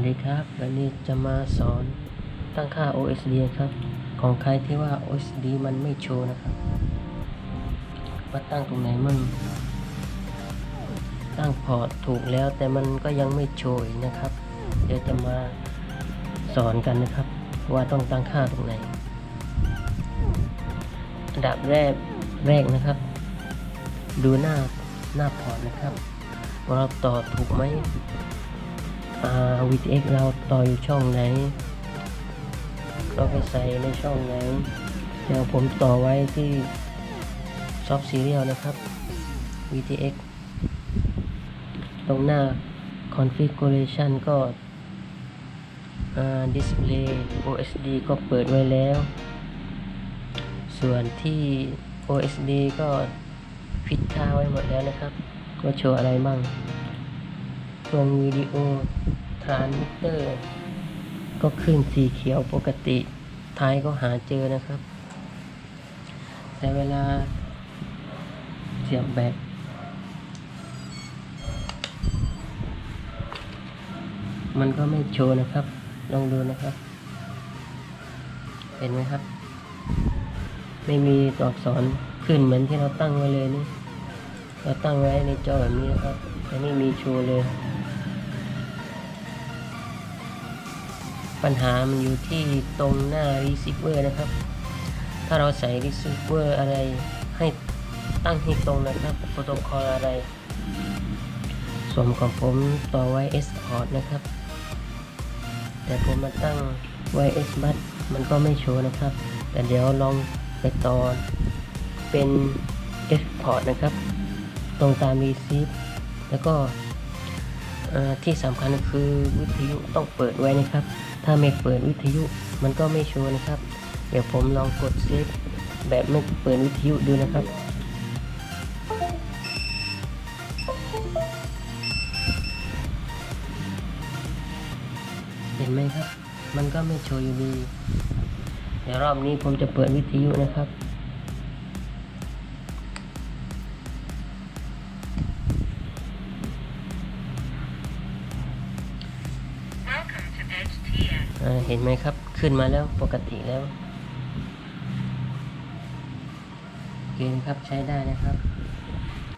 วัสดีครับ วันนี้จะมาสอนตั้งค่า OSD ครับ ของใครที่ว่า OSD มันไม่โชว์นะครับ ว่าตั้งตรงไหนมั่งตั้งพอร์ตถูกแล้วแต่มันก็ยังไม่โชว์อีกนะครับ เดี๋ยวจะมาสอนกันนะครับ ว่าต้องตั้งค่าตรงไหน อันดับแรกแรกนะครับ ดูหน้าหน้าพอร์ตนะครับ ว่าเราต่อถูกไหม VTX เราต่ออยู่ช่องไหน เราไปใส่ในช่องไหนอย่างผมต่อไว้ที่ Soft Serial นะครับ VTX ตรงหน้า Configuration ก็อ่า Display OSD ก็เปิดไว้แล้ว ส่วนที่ OSD ก็ฟิตค่าไว้หมดแล้วนะครับ ว่าโชว์อะไรบ้าง ตรงวิดีโอทรานมิเตอร์ ก็ขึ้นสีเขียวปกติ ท้ายก็หาเจอนะครับ แต่เวลาเสียบแบตมันก็ไม่โชว์นะครับ ลองดูนะครับ เห็นไหมครับ ไม่มีตัวอักษรขึ้นเหมือนที่เราตั้งไว้เลยนี่ เราตั้งไว้ในจอแบบนี้นะครับ แต่ไม่มีโชว์เลย ปัญหามันอยู่ที่ตรงหน้า receiver นะครับ ถ้าเราใส่ receiver อะไรให้ตั้งให้ตรงนะครับโปรโตคอลอะไร ส่วนของผมต่อไว้ S port นะครับ แต่ผมมาตั้งไว้ S bus มันก็ไม่โชว์นะครับ แต่เดี๋ยวลองไปต่อเป็น S port นะครับ ตรงตาม receive แล้วก็ ที่สำคัญก็คือวิทยุต้องเปิดไว้นะครับ ถ้าไม่เปิดวิทยุมันก็ไม่โชว์นะครับ เดี๋ยวผมลองกดเซฟแบบไม่เปิดวิทยุดูนะครับเห็นไหมครับ มันก็ไม่โชว์อยู่ดี เดี๋ยวรอบนี้ผมจะเปิดวิทยุนะครับ เห็นไหมครับ ขึ้นมาแล้วปกติแล้วโอเคนครับใช้ได้นะครับ